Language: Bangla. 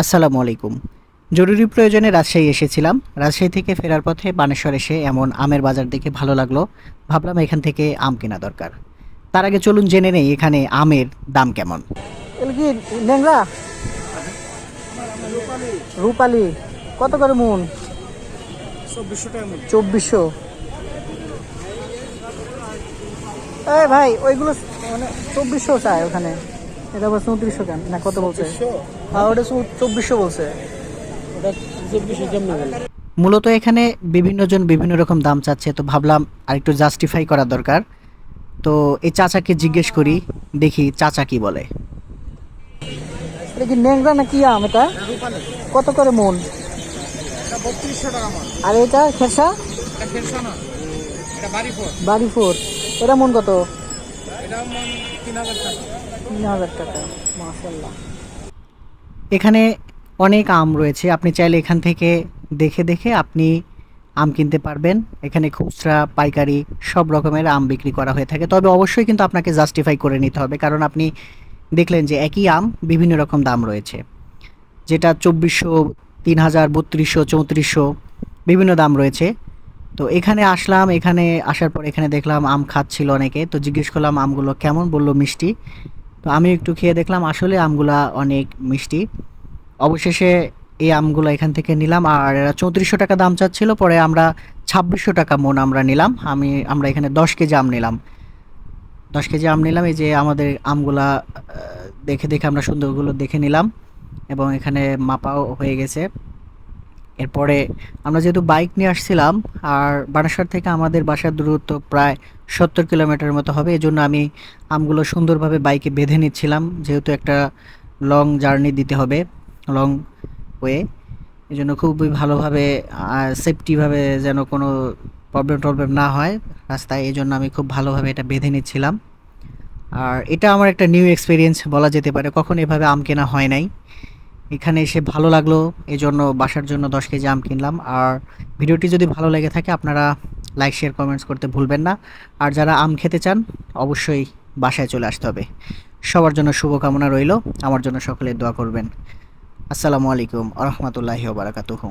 আসসালামু আলাইকুম। জরুরি প্রয়োজনে রাজশাহী এসেছিলাম। রাজশাহী থেকে ফেরার পথে বানেশ্বর এসে এমন আমের বাজার দেখে ভালো লাগল। ভাবলাম এখান থেকে আম কেনা দরকার। তার আগে চলুন জেনে নেই এখানে আমের দাম কেমন। রূপালি। কত করে মন। চব্বিশশো। এই ভাই ওইগুলো মানে চব্বিশশো চাই ওখানে। এটা আবার চৌত্রিশশো কেন? না কত বলছে? হ্যাঁ ওটা চব্বিশশো বলছে। মূলত এখানে বিভিন্ন জন বিভিন্ন রকম দাম চাচ্ছে তো ভাবলাম আর একটু জাস্টিফাই করা দরকার। তো এই চাচাকে জিজ্ঞেস করি দেখি চাচা কি বলে। এটা কি ন্যাংরা না কি আম এটা? কত করে মন? আর এটা খেসা? বাড়ি ফোর এটা মন কত? এখানে অনেক আম রয়েছে, আপনি চাইলে এখান থেকে দেখে দেখে আপনি আম কিনতে পারবেন। এখানে খুচরা, পাইকারি সব রকমের আম বিক্রি করা হয়ে থাকে। তবে অবশ্যই কিন্তু আপনাকে জাস্টিফাই করে নিতে হবে, কারণ আপনি দেখলেন যে একই আম বিভিন্ন রকম দাম রয়েছে। যেটা চব্বিশশো, তিন হাজার, বত্রিশশো, চৌত্রিশশো বিভিন্ন দাম রয়েছে। তো এখানে আসলাম, এখানে আসার পর এখানে দেখলাম আম খাচ্ছিল অনেকে। তো জিজ্ঞেস করলাম, আমগুলো কেমন? বলল, মিষ্টি। তো আমি একটু খেয়ে দেখলাম, আসলে আমগুলা অনেক মিষ্টি। অবশেষে এই আমগুলো এখান থেকে নিলাম, আর এরা চৌত্রিশশো টাকা দাম চাচ্ছিল, পরে আমরা ছাব্বিশশো টাকা মন আমরা নিলাম। আমি, আমরা এখানে দশ কেজি আম নিলাম। দশ কেজি আম নিলাম, এই যে আমাদের আমগুলা দেখে দেখে আমরা সুন্দরগুলো দেখে নিলাম, এবং এখানে মাপাও হয়ে গেছে। এরপরে আমরা যেহেতু বাইক নিয়ে আসছিলাম, আর বানেশ্বর থেকে আমাদের বাসার দূরত্ব প্রায় সত্তর কিলোমিটার মতো হবে, এজন্য আমি আমগুলো সুন্দরভাবে বাইকে বেঁধে নিচ্ছিলাম, যেহেতু একটা লং জার্নি দিতে হবে, লং ওয়ে। এই জন্য খুবই ভালোভাবে সেফটিভাবে যেন কোনো প্রবলেম টবলেম না হয় রাস্তায় এই জন্য আমি খুব ভালোভাবে এটা বেঁধে নিচ্ছিলাম। আর এটা আমার একটা নিউ এক্সপিরিয়েন্স বলা যেতে পারে, কখন এভাবে আম কেনা হয় নাই। এখানে এসে ভালো লাগল এই জন্য বাসার জন্য দশ কেজি আম কিনলাম। আর ভিডিওটি যদি ভালো লেগে থাকে, আপনারা লাইক শেয়ার কমেন্টস করতে ভুলবেন না। আর যারা আম খেতে চান, অবশ্যই বাসায় চলে আসতে হবে। সবার জন্য শুভকামনা রইল। আমার জন্য সকলে দোয়া করবেন। আসসালামু আলাইকুম আ রহমতুল্লাহি বারাকাতুহু।